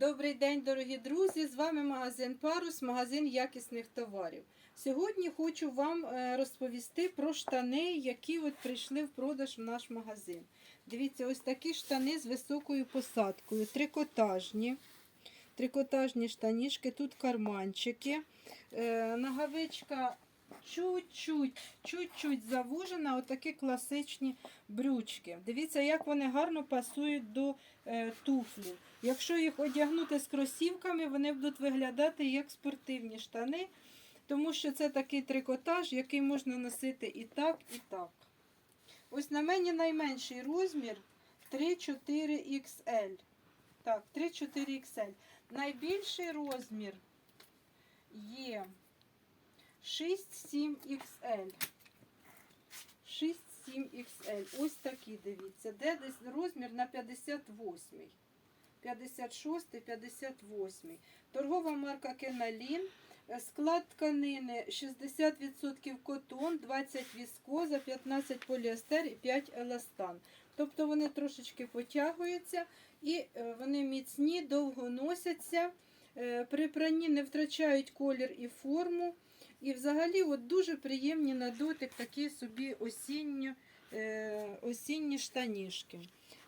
Добрий день, дорогі друзі! З вами магазин Парус, магазин якісних товарів. Сьогодні хочу вам е, розповісти про штани, які от прийшли в продаж в наш магазин. Дивіться, ось такі штани з високою посадкою, трикотажні. Трикотажні штанішки, тут карманчики. Е, Ногавичка чуть-чуть, чуть-чуть завужена, отакі класичні брючки. Дивіться, як вони гарно пасують до е, туфлів. Якщо їх одягнути з кросівками, вони будуть виглядати як спортивні штани, тому що це такий трикотаж, який можна носити і так, і так. Ось на мені найменший розмір 3-4 XL. Так, 3-4 XL. Найбільший розмір є 6-7 XL. 6-7 XL. Ось такі, дивіться. Де десь розмір на 58. 56, 58. Торгова марка Кеналін. Склад тканини 60% котон, 20 віскоза, 15 поліестер і 5 еластан. Тобто вони трошечки потягуються і е, вони міцні, довго носяться. Е, При пранні не втрачають колір і форму. І взагалі от дуже приємні на дотик такі собі осінні, е, осінні штанішки.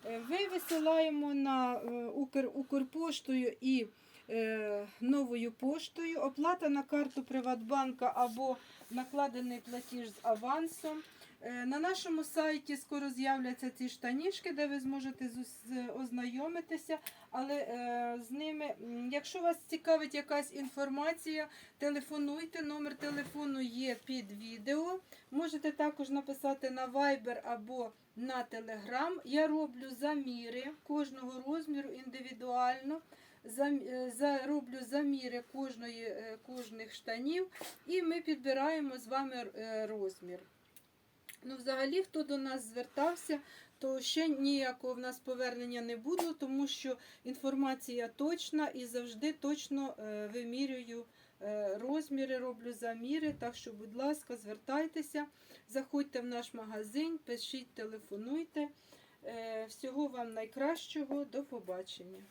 Е, Ми висилаємо на е, Укр, Укрпоштою і е, новою поштою. Оплата на карту Приватбанка або накладений платіж з авансом. Е, На нашому сайті скоро з'являться ці штанішки, де ви зможете ознайомитися. Але е, з ними, якщо вас цікавить якась інформація, телефонуйте. Номер телефону є під відео. Можете також написати на Viber або на Telegram. Я роблю заміри кожного розміру індивідуально. Зам- е, заміри кожної, е, кожних штанів і ми підбираємо з вами е, розмір. Ну, взагалі, хто до нас звертався, то ще ніякого в нас повернення не було, тому що інформація точна і завжди точно вимірюю розміри, роблю заміри. Так що, будь ласка, звертайтеся, заходьте в наш магазин, пишіть, телефонуйте. Е, Всього вам найкращого, до побачення.